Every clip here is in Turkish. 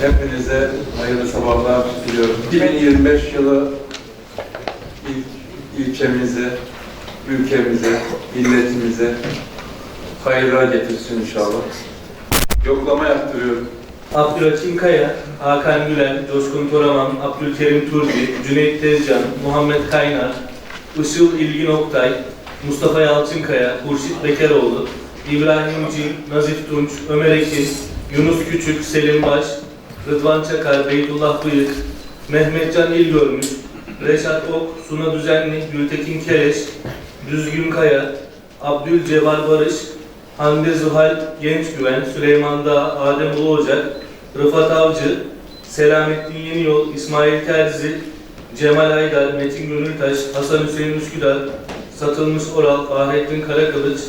Hepinize hayırlı sabahlar diliyorum. 2025 yılı il, ilçemize, ülkemize, milletimize hayırlar getirsin inşallah. Yoklama yaptırıyorum. Abdülhakim Kaya, Hakan Gülen, Coşkun Toraman, Abdülkerim Turbi, Cüneyt Tezcan, Muhammed Kaynar, Işıl İlgin Oktay, Mustafa Yalçınkaya, Hurşit Bekeroğlu, İbrahim Cin, Nazif Tunç, Ömer Ekin, Yunus Küçük, Selim Baş, Rıdvan Çakar, Beytullah Bıyık, Mehmetcan İlgörmüş, Reşat Ok, Suna Düzenli, Gültekin Keleş, Düzgün Kaya, Abdülceval Barış, Hande Zuhal Genç Güven, Süleyman Dağ, Adem Ulu Ocak, Rıfat Avcı, Selamettin Yeniyol, İsmail Terzi, Cemal Aydar, Metin Gönültaş, Hasan Hüseyin Üsküdar, Satılmış Oral, Fahrettin Karakılıç,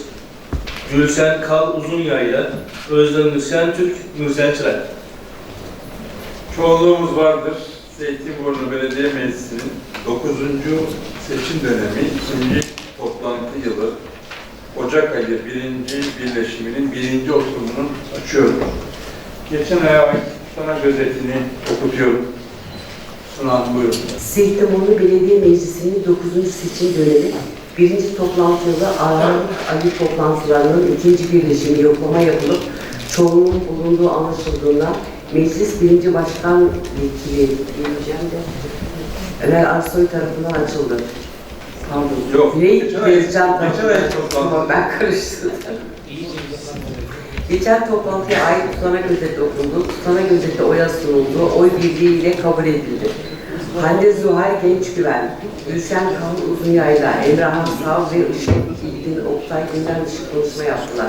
Gülşen Kal Uzunyayla, Özlem Şentürk, Mürsel Çırak. Çoğunluğumuz vardır. Zeytinburnu Belediye Meclisi'nin 9. seçim dönemi 2. toplantı yılı Ocak ayı 1. birleşiminin 1. oturumunu açıyorum. Geçen aya ait sana gözetini okutuyorum. Sunan buyurun. Zeytinburnu Belediye Meclisi'nin 9. seçim dönemi birinci toplantıda Arnavut Ali toplantılarının ikinci birleşimi yoklama yapılıp çoğunluğun bulunduğu anlaşıldığından Meclis birinci Başkan Vekili diyeceğim de Ömer Arsoy tarafından açıldı. Pardon. Yok, ay- Tezcan tarafından. ben karıştırdım. Geçen toplantıya ait tutanak özeti okundu. Tutanak özeti oya sunuldu. Oy birliğiyle kabul edildi. Hande Zuhal Genç Güven, Gülşen Kavun Uzunyayla, Emrahhan Sav ve Işık İlgin Oktay gündem dışı konuşma yaptılar.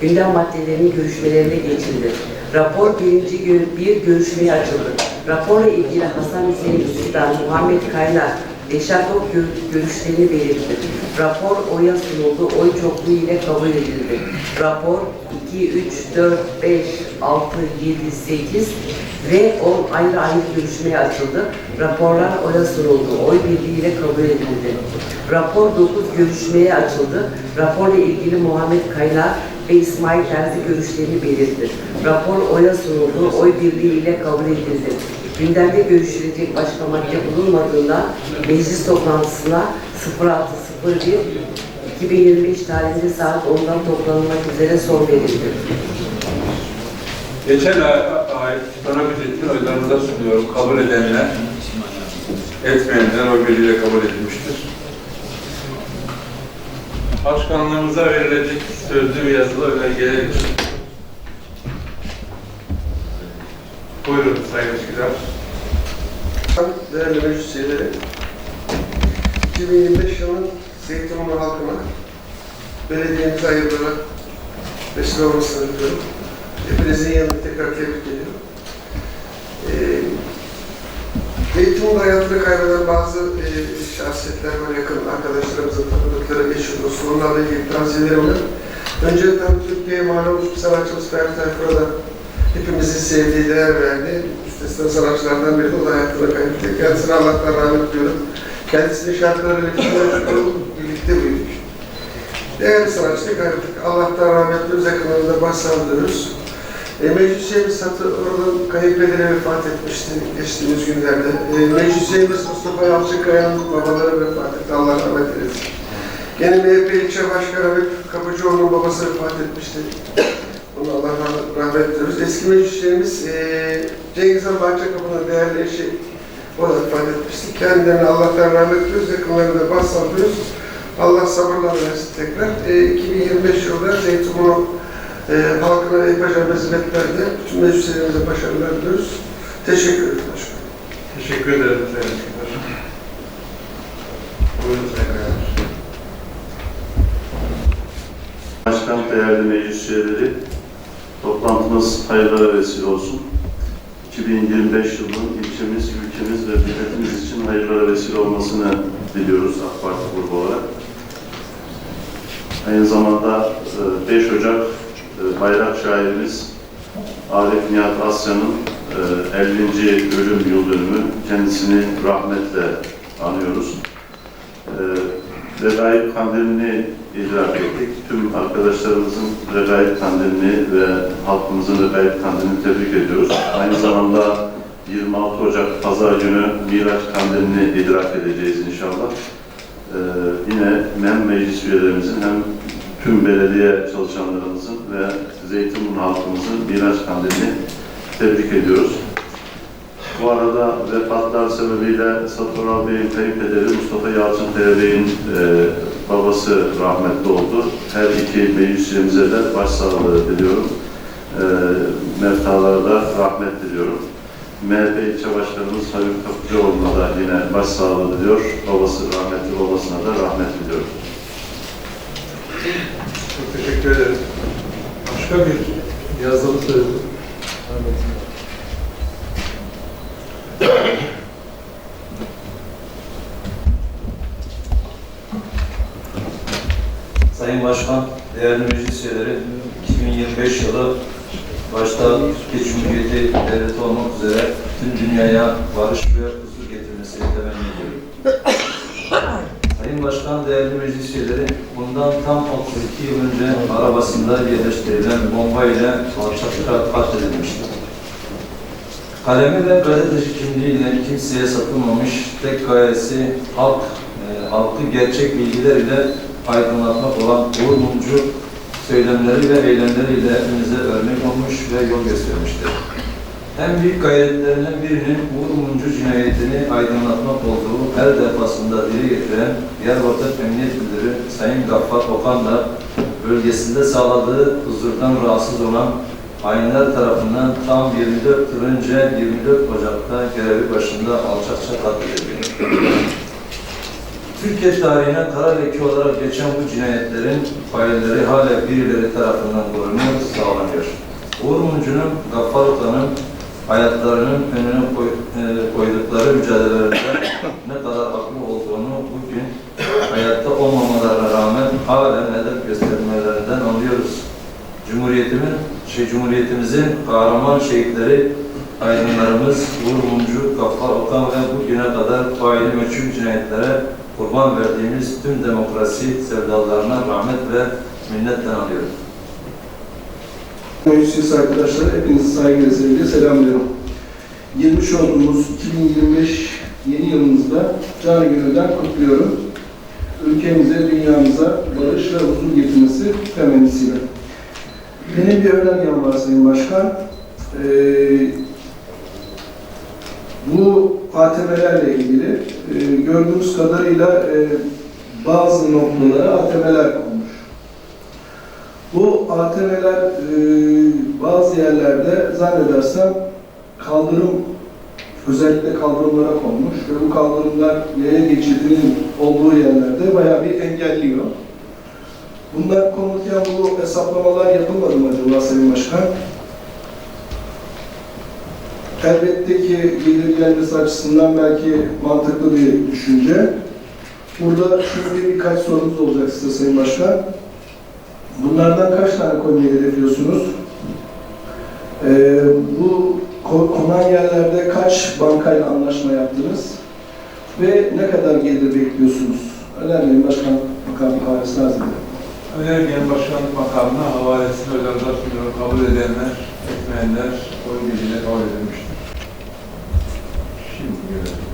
Gündem maddelerinin görüşmelerine geçildi. Rapor birinci gö- bir görüşmeye açıldı. Raporla ilgili Hasan Hüseyin Üsküdar, Muhammed Kaynar, Reşat Ok gö- görüşlerini belirtti. Rapor oya sunuldu, oy çokluğu ile kabul edildi. Rapor 2, 3, 4, 5, 6, 7, 8 ve 10 ayrı ayrı görüşmeye açıldı. Raporlar oya sunuldu, oy birliğiyle kabul edildi. Rapor 9 görüşmeye açıldı. Raporla ilgili Muhammed Kaynar ve İsmail Terzi görüşlerini belirtti. Rapor oya sunuldu, oy birliğiyle kabul edildi. Gündemde görüşülecek başka madde bulunmadığından meclis toplantısına 06.01 2025 tarihinde saat 10'dan toplanmak üzere son verildi. Geçen ay ait tutana ücretini oylarınıza sunuyorum. Kabul edenler, etmeyenler oy birliğiyle kabul edilmiştir. Başkanlığımıza verilecek sözlü ve yazılı önergeler. Buyurun Sayın Üsküdar. Değerli meclis üyeleri, 2025 yılının Zeytinburnu halkına, belediyemize hayırlara vesile olmasını diliyorum. Hepinizin yanında tekrar tebrik ediyorum. Ee, Zeytinburnu hayatını kaybeden bazı e, şahsiyetler var, yakın arkadaşlarımızın tanıdıkları, eşi, dostu, onlarla ilgili tavsiyelerim var. Önce tabii Türkiye'ye mal olmuş bir sanatçımız Ferdi Tayfur'a da hepimizin sevdiği, değer verdiği müstesna sanatçılardan biri de o da hayatını kaybetti. Kendisine Allah'tan rahmet diliyorum. Kendisinin şarkıları üretimleri birlikte büyüdük. Değerli sanatçıyı kaybettik. Allah'tan rahmet diliyoruz. Yakınlarında başsağlıyoruz. E, meclis üyemiz Satı Oral'ın kayınpederi vefat etmişti geçtiğimiz günlerde. E, meclis üyemiz Mustafa Yalçınkaya'nın babaları vefat etti. Allah rahmet eylesin. Yine MHP ilçe başkanı Habib Kapıcıoğlu'nun babası vefat etmişti. Onu Allah rah- rahmet diliyoruz. Eski meclislerimiz eee Cengiz Han Bahçekapı'nın değerli eşi o da vefat etmişti. Kendilerine Allah'tan rahmet diliyoruz. Yakınlarına başsağlıyoruz. Allah sabırlar versin tekrar. Eee 2025 yılında Zeytinburnu eee halkına yapacağımız hizmetlerde bütün meclislerimize başarılar diliyoruz. Teşekkür ederim başkanım. Teşekkür ederim Sayın Üsküdar. Buyurun Sayın Kayar. Başkan, değerli meclis üyeleri, toplantımız hayırlara vesile olsun. 2025 yılının ilçemiz, ülkemiz ve milletimiz için hayırlara vesile olmasını diliyoruz AK Parti grubu olarak. Aynı zamanda e, 5 Ocak e, bayrak şairimiz Arif Nihat Asya'nın e, 50. ölüm yıl dönümü. Kendisini rahmetle anıyoruz. E, Regaib Kandilini idrak ettik. Tüm arkadaşlarımızın Regaib Kandilini ve halkımızın Regaib Kandilini tebrik ediyoruz. Aynı zamanda 26 Ocak Pazar günü Miraç Kandilini idrak edeceğiz inşallah. Ee, yine hem meclis üyelerimizin hem tüm belediye çalışanlarımızın ve Zeytinburnu halkımızın Miraç Kandilini tebrik ediyoruz. Bu arada vefatlar sebebiyle Satoral Bey'in kayınpederi Mustafa Yalçınkaya Bey'in e, babası rahmetli oldu. Her iki meclis üyemize de başsağlığı diliyorum. E, Mevtalara da rahmet diliyorum. MHP ilçe başkanımız Haluk Kapıcıoğlu'na da yine başsağlığı diliyor. Babası rahmetli babasına da rahmet diliyorum. Çok teşekkür ederim. Başka bir yazılı sözü. Sayın Başkan, değerli meclis üyeleri, 2025 yılı başta Türkiye Cumhuriyeti Devleti olmak üzere tüm dünyaya barış ve huzur getirmesini temenni ediyorum. Sayın Başkan, değerli meclis üyeleri, bundan tam 32 yıl önce arabasında yerleştirilen bomba ile alçakça katledilmişti. Kalemi ve gazeteci kimliğiyle kimseye satılmamış, tek gayesi halk, e, halkı gerçek bilgiler ile aydınlatmak olan Uğur Mumcu söylemleri ve eylemleriyle hepimize örnek olmuş ve yol göstermiştir. En büyük gayretlerinden birinin Uğur Mumcu cinayetini aydınlatmak olduğu her defasında dile getiren Diyarbakır Emniyet Müdürü Sayın Gaffar Okan da bölgesinde sağladığı huzurdan rahatsız olan hainler tarafından tam 24 yıl önce 24 Ocak'ta görevi başında alçakça katledildi. Türkiye tarihine kara leke olarak geçen bu cinayetlerin failleri hala birileri tarafından korunuyor, sağlanıyor. Uğur Mumcu'nun, Gaffar Okan'ın hayatlarının önüne koy, e, koydukları mücadelelerinde ne kadar haklı olduğunu bugün hayatta olmamalarına rağmen halen hedef göstermelerinden anlıyoruz. Cumhuriyetimin, şey, Cumhuriyetimizin kahraman şehitleri, aydınlarımız Uğur Mumcu, Gaffar Okan ve bugüne kadar faili meçhul cinayetlere kurban verdiğimiz tüm demokrasi sevdalarına rahmet ve minnetle anıyorum. Meclis arkadaşlar, hepinizi saygıyla sevgiyle selamlıyorum. Girmiş olduğumuz 2025 yeni yılımızda canı gönülden kutluyorum. Ülkemize, dünyamıza barış ve huzur getirmesi temennisiyle. Benim bir önergem var Sayın Başkan. Ee, bu ATM'lerle ilgili e, gördüğümüz kadarıyla e, bazı noktalara ATM'ler konmuş. Bu ATM'ler bazı yerlerde zannedersem kaldırım, özellikle kaldırımlara konmuş ve bu kaldırımlar yaya geçidinin olduğu yerlerde bayağı bir engelliyor. Bunlar konulurken bu hesaplamalar yapılmadı mı acaba Sayın Başkan? Elbette ki gelir gelmesi açısından belki mantıklı bir düşünce. Burada şimdi birkaç sorumuz olacak size Sayın Başkan. Bunlardan kaç tane koymayı hedefliyorsunuz? Ee, bu ko- konan yerlerde kaç bankayla anlaşma yaptınız? Ve ne kadar gelir bekliyorsunuz? Önermeyin Başkan Bakan Havalesi lazım. Önergen Başkanlık makamına havalesini sunuyorum. Kabul edenler, etmeyenler oy birliğiyle kabul edilmiştir. Şimdi görelim.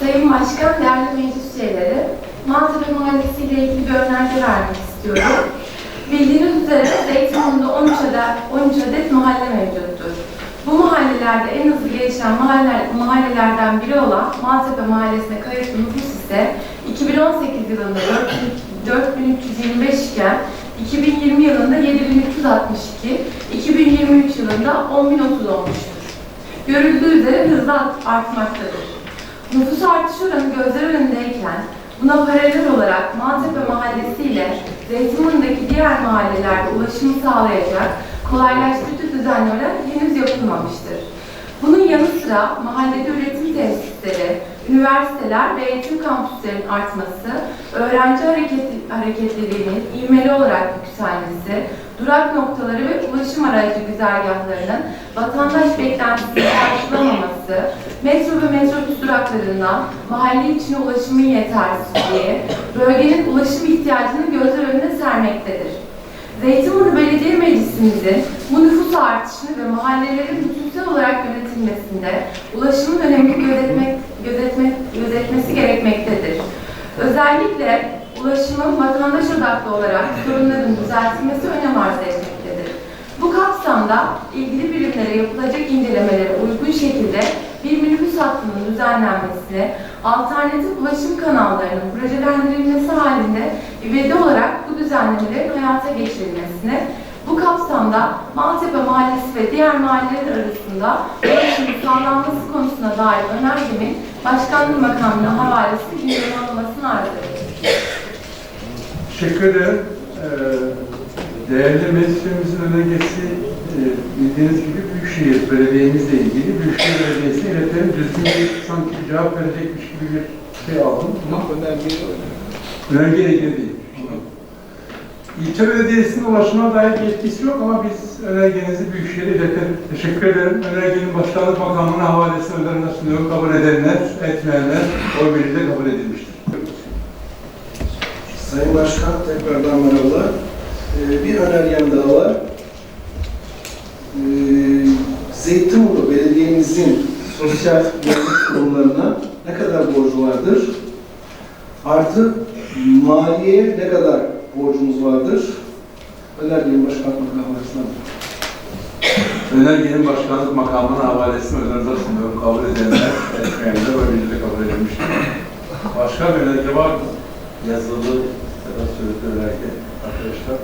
Sayın Başkan, değerli meclis üyeleri, Maltepe Mahallesi ile ilgili bir önerge vermek istiyorum. Bildiğiniz üzere Zeytinburnu'nda 13 adet, 13 adet mahalle mevcuttur. Bu mahallelerde en hızlı gelişen mahalle, mahallelerden biri olan Maltepe Mahallesi'ne kayıtlı nüfus ise 2018 yılında 4325 iken 2020 yılında 7362, 2023 yılında 10.030 olmuştur. Görüldüğü üzere hızla artmaktadır. Nüfus artış oranı gözler önündeyken buna paralel olarak Maltepe Mahallesi ile Zeytinburnu'ndaki diğer mahallelerde ulaşımı sağlayacak kolaylaştırıcı düzenlemeler henüz yapılmamıştır. Bunun yanı sıra mahallede üretim tesisleri, üniversiteler ve eğitim kampüslerinin artması, öğrenci hareketi, hareketliliğinin ivmeli olarak yükselmesi, durak noktaları ve ulaşım aracı güzergahlarının vatandaş beklentisini karşılamaması, metro ve metrobüs duraklarından mahalle içine ulaşımın yetersizliği, bölgenin ulaşım ihtiyacını gözler önüne sermektedir. Zeytinburnu Belediye Meclisimizin bu nüfus artışını ve mahallelerin bütünsel olarak yönetilmesinde ulaşımın önemini gözetmek, gözetmek, gözetmesi gerekmektedir. Özellikle ulaşımın vatandaş odaklı olarak sorunların düzeltilmesi önem arz etmektedir. Bu kapsamda ilgili birimlere yapılacak incelemelere uygun şekilde bir minibüs hattının düzenlenmesine, alternatif ulaşım kanallarının projelendirilmesi halinde ivedi olarak bu düzenlemelerin hayata geçirilmesine, bu kapsamda Maltepe Mahallesi ve diğer mahalleler arasında ulaşımın sağlanması konusuna dair önergemin Başkanlık Makamı'na havalesi gündeme alınmasını arz ediyorum. Teşekkür ederim. Ee, Değerli meclisimizin önergesi e, bildiğiniz gibi Büyükşehir Belediye'mizle ilgili Büyükşehir Belediyesi'ne iletelim düzgün bir sanki cevap verecekmiş gibi bir şey aldım. Ama önergeyle ilgili değil. İlçe Belediyesi'nin ulaşıma dair bir etkisi yok ama biz önergenizi Büyükşehir'e iletelim. Teşekkür ederim. Önergenin başkanlık makamına havalesini önlerine sunuyorum. Kabul edenler, etmeyenler oy birliğiyle kabul edilmiştir. Sayın Başkan tekrardan merhabalar. Ee, bir önergem daha var. Ee, Zeytinburnu Belediye'mizin sosyal güvenlik kurumlarına ne kadar borcu vardır? Artı maliyeye ne kadar borcumuz vardır? Önergenin başkanlık makamına Önergenin başkanlık makamına havalesini önlerinize sunuyorum. Kabul edenler, etmeyenler birliğiyle kabul edilmiştir. Başka bir önerge var mı? Yazılı ya da sözlü önerge arkadaşlar.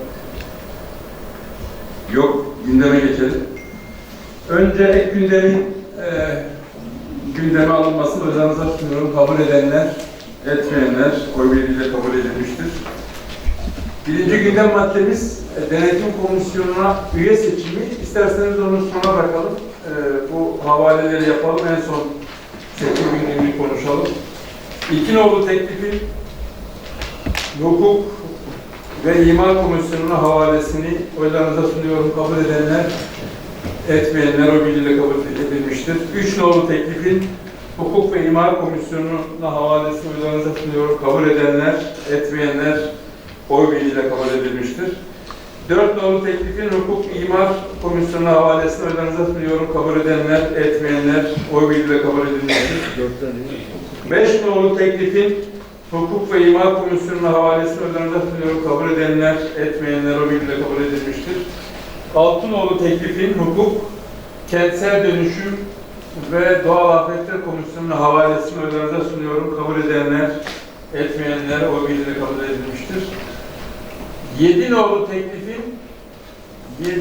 Yok, gündeme geçelim. Önce ek gündemin e, gündeme alınmasını önlerinize sunuyorum. Kabul edenler, etmeyenler oy birliğiyle kabul edilmiştir. Birinci gündem maddemiz e, denetim komisyonuna üye seçimi. İsterseniz onu sona bırakalım. E, bu havaleleri yapalım. En son seçim gündemini konuşalım. İki nolu teklifin hukuk ve imar komisyonuna havalesini oylarınıza sunuyorum. Kabul edenler, etmeyenler o birliğiyle kabul edilmiştir. Üç nolu teklifin hukuk ve imar komisyonuna havalesini oylarınıza sunuyorum. Kabul edenler, etmeyenler, oy birliğiyle kabul edilmiştir. Dört nolu teklifin hukuk imar komisyonu havalesini oylarınıza sunuyorum. Kabul edenler, etmeyenler oy birliğiyle kabul edilmiştir. Beş nolu teklifin hukuk ve imar komisyonuna havalesini oylarınıza sunuyorum. Kabul edenler, etmeyenler oy birliğiyle kabul edilmiştir. Altı nolu teklifin hukuk, kentsel dönüşüm ve doğal afetler komisyonuna havalesini oylarınıza sunuyorum. Kabul edenler, etmeyenler oy birliğiyle kabul edilmiştir. 7 nolu teklifin 7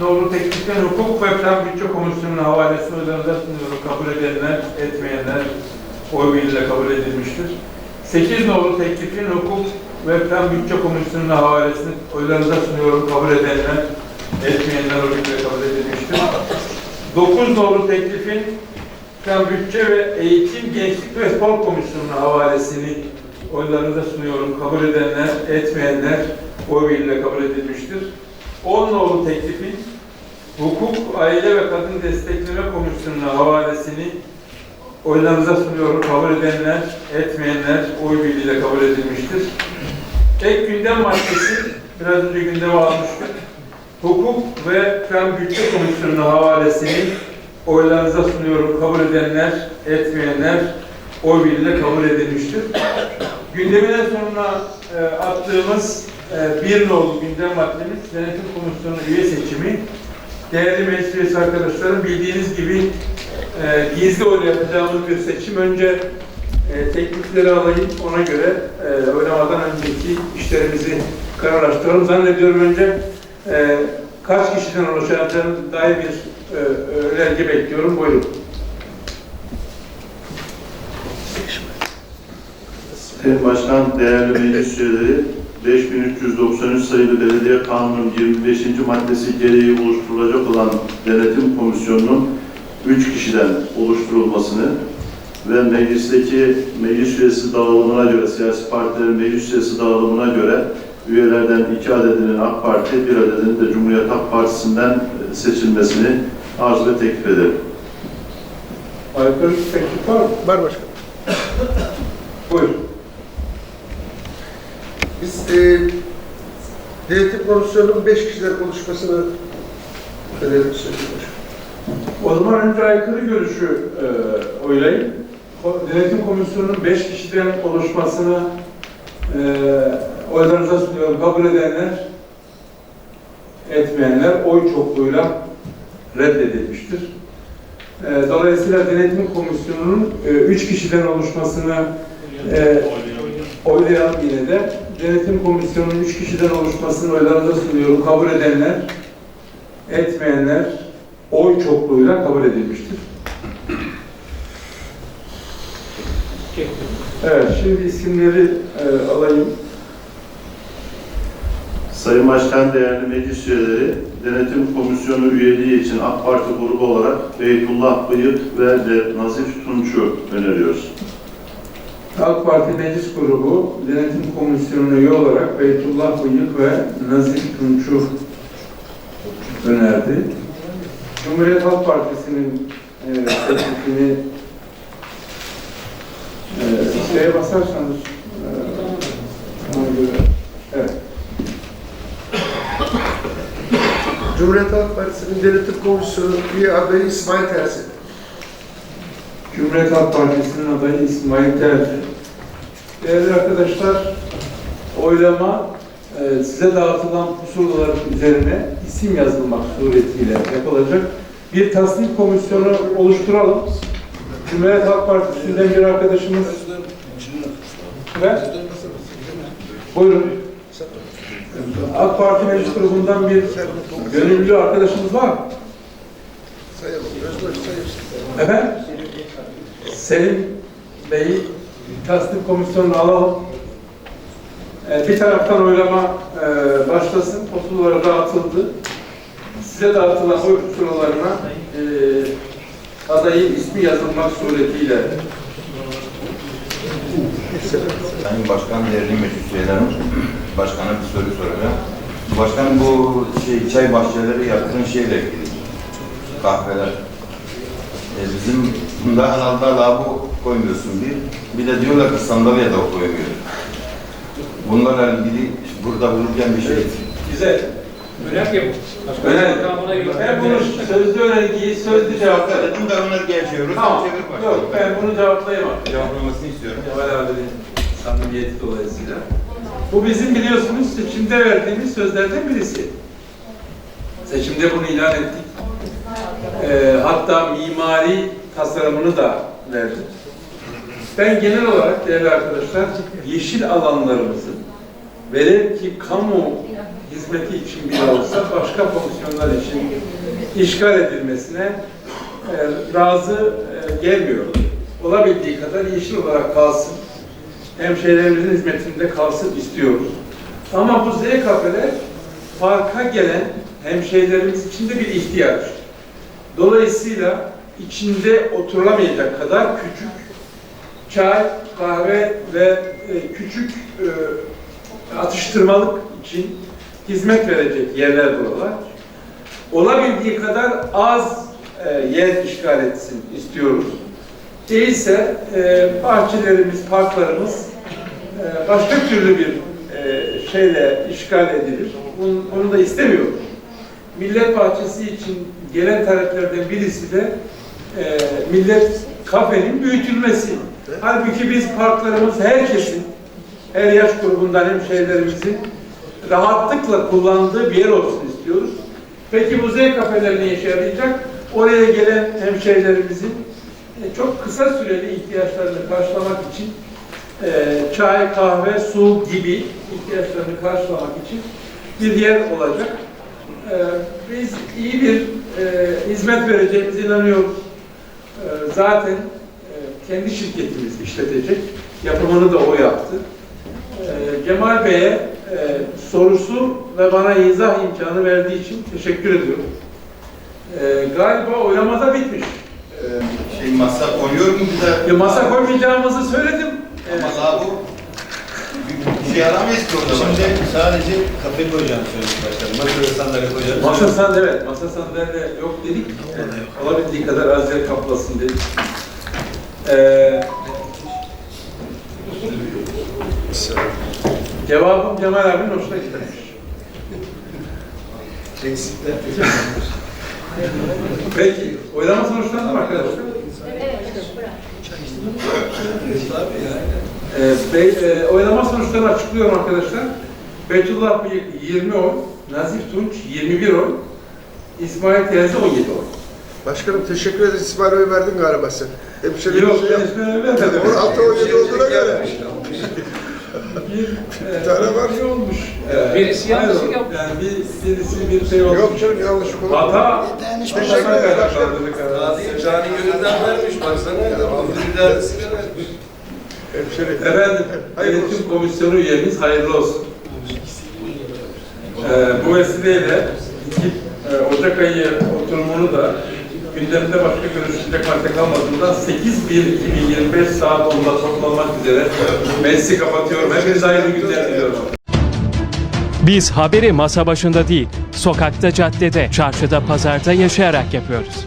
nolu teklifin hukuk ve plan bütçe komisyonunun havalesini oylarınıza sunuyorum. Kabul edenler, etmeyenler oy birliğiyle kabul edilmiştir. 8 nolu teklifin hukuk ve plan bütçe komisyonunun havalesini oylarınıza sunuyorum. Kabul edenler, etmeyenler oy birliğiyle kabul edilmiştir. 9 nolu teklifin plan bütçe ve eğitim, gençlik ve spor komisyonunun havalesini oylarınıza sunuyorum. Kabul edenler, etmeyenler oy birliğiyle kabul edilmiştir. 10 nolu teklifin Hukuk, Aile ve Kadın Destekleme Komisyonu'na havalesini oylarınıza sunuyorum. Kabul edenler, etmeyenler oy birliğiyle kabul edilmiştir. Ek gündem maddesi, biraz önce gündeme almıştık. Hukuk ve Plan Bütçe Komisyonu'na havalesini oylarınıza sunuyorum. Kabul edenler, etmeyenler oy birliğiyle kabul edilmiştir. Gündeminden sonra e, attığımız e, bir nolu gündem maddemiz denetim komisyonu üye seçimi. Değerli meclis arkadaşlarım bildiğiniz gibi e, gizli oyla yapacağımız bir seçim. Önce e, teklifleri alayım ona göre e, oynamadan önceki işlerimizi kararlaştıralım. Zannediyorum önce e, kaç kişiden oluşacağına dair bir e, önerge bekliyorum. Buyurun. Sayın Başkan, değerli meclis üyeleri, 5393 sayılı Belediye Kanunu'nun 25. maddesi gereği oluşturulacak olan denetim komisyonunun 3 kişiden oluşturulmasını ve meclisteki meclis üyesi dağılımına göre, siyasi partilerin meclis üyesi dağılımına göre üyelerden iki adedinin AK Parti, bir adedinin de Cumhuriyet Halk Partisi'nden seçilmesini arz ve teklif ederim. Aykırı teklif var mı? Var başkanım. Buyur. Biz e, denetim komisyonunun beş kişiler oluşmasını önerim başkanım. O zaman önce aykırı görüşü e, oylayın. Denetim komisyonunun beş kişiden oluşmasını e, oylarınıza sunuyorum. Kabul edenler, etmeyenler oy çokluğuyla reddedilmiştir. E, dolayısıyla denetim komisyonunun e, üç kişiden oluşmasını e, oylayalım yine de. Denetim komisyonunun üç kişiden oluşmasını oylarınıza sunuyorum. Kabul edenler, etmeyenler oy çokluğuyla kabul edilmiştir. Evet, şimdi isimleri e, alayım. Sayın Başkan, değerli meclis üyeleri, Denetim Komisyonu üyeliği için AK Parti grubu olarak Beytullah Bıyık ve Nazif Tunç'u öneriyoruz. AK Parti Meclis Grubu Denetim Komisyonu üye olarak Beytullah Bıyık ve Nazif Tunç'u önerdi. Cumhuriyet Halk Partisi'nin e, e, şeye basarsanız e, evet. Cumhuriyet Halk Partisi'nin denetim komisyonu üye adayı İsmail Tersi. Cumhuriyet Halk Partisi'nin adayı İsmail Terzi. Değerli arkadaşlar, oylama e, size dağıtılan pusulalar üzerine isim yazılmak suretiyle yapılacak. Bir tasnif komisyonu oluşturalım. Cumhuriyet Halk Partisi'nden bir arkadaşımız ve buyurun. AK Parti Meclis Grubu'ndan bir gönüllü arkadaşımız var mı? Efendim? Selim Bey'i tasdik komisyonuna alalım. Ee, bir taraftan oylama e, başlasın. Pusulara dağıtıldı. Size dağıtılan oy pusulalarına e, adayın ismi yazılmak suretiyle Sayın Başkan, değerli meclis üyelerim, başkana bir soru soracağım. Başkan bu şey, çay bahçeleri yaptığın şeyle ilgili, kahveler. E, bizim bunda herhalde lavabo koymuyorsun bir, bir de diyorlar ki sandalye de koymuyor. Bunlarla ilgili burada bulurken bir şey. güzel. Önemli. Önemli. Ben bunu sözlü önergeyi sözlü cevaplarım. Dedim de onları geçiyoruz. Tamam. Yok ben bunu cevaplayamam. Cevaplamasını istiyorum. Kemal abinin samimiyeti dolayısıyla. Bu bizim biliyorsunuz seçimde verdiğimiz sözlerden birisi. Seçimde bunu ilan ettik. Ee, hatta mimari tasarımını da verdik. Ben genel olarak değerli arkadaşlar yeşil alanlarımızın velev ki kamu hizmeti için bile olsa başka fonksiyonlar için işgal edilmesine e, razı e, gelmiyorum. Olabildiği kadar yeşil olarak kalsın. Hemşehrilerimizin hizmetinde kalsın istiyoruz. Ama bu Z kafeler parka gelen hemşehrilerimiz için de bir ihtiyaç. Dolayısıyla içinde oturulamayacak kadar küçük çay, kahve ve e, küçük e, atıştırmalık için hizmet verecek yerler buralar. Olabildiği kadar az e, yer işgal etsin istiyoruz. Değilse bahçelerimiz, parklarımız başka türlü bir şeyle işgal edilir. Bunu, bunu da istemiyoruz. Millet bahçesi için gelen taleplerden birisi de e, millet kafenin büyütülmesi. Halbuki biz parklarımız herkesin, her yaş grubundan hemşehrilerimizin rahatlıkla kullandığı bir yer olsun istiyoruz. Peki bu Z kafeler ne işe? Oraya gelen hemşehrilerimizin e, çok kısa süreli ihtiyaçlarını karşılamak için e, çay, kahve, su gibi ihtiyaçlarını karşılamak için bir yer olacak. E, biz iyi bir e, hizmet vereceğimize inanıyoruz. E, zaten e, kendi şirketimiz işletecek. Yapımını da o yaptı. E, Cemal Bey'e e, sorusu ve bana izah imkanı verdiği için teşekkür ediyorum. E, galiba oylamada bitmiş. E, Şey masa koyuyor mu bize? ya masa koymayacağımızı söyledim. E, Ama lavabo bir şey aramayız ki orada başkan. Şimdi sadece kafe koyacağını söyledik başkanım. Masa ve sandalye koyacağını Masa sandalye, evet, masa sandalye yok dedik. Olabildiği kadar az yer kaplasın dedik. Ee, cevabım Cemal abinin hoşuna gitmemiş. Eksikler. Peki, oylama sonuçlandı mı arkadaşlar? Ee, bey, e, oylama sonuçlarını açıklıyorum arkadaşlar. Beytullah Bıyık 20 oy, Nazif Tunç 21 oy, İsmail Terzi 17 oy. Başkanım teşekkür ederiz. İsmail Bey verdin galiba sen. Hemşire Yok, bir şey ben yap. İsmail'e vermedim. 16 17 olduğuna göre. Bir, e, tane var. bir olmuş. Ee, Birisi yanlışlık hayır, yapmış. Yani bir, birisi bir şey olmuş. Yok canım yanlışlık olur. Hata, Teşekkür ederim. Cani gönülden vermiş baksana. Hemşire. Efendim, Hayırlı olsun. Komisyonu üyemiz hayırlı olsun. Ee, bu vesileyle iki, e, Ocak ayı oturumunu da gündemde başka görüşülecek madde kalmadığından 8-1-2025 saat 10'da toplanmak üzere meclisi kapatıyorum. Hepinize hayırlı günler diliyorum. Biz haberi masa başında değil, sokakta, caddede, çarşıda, pazarda yaşayarak yapıyoruz.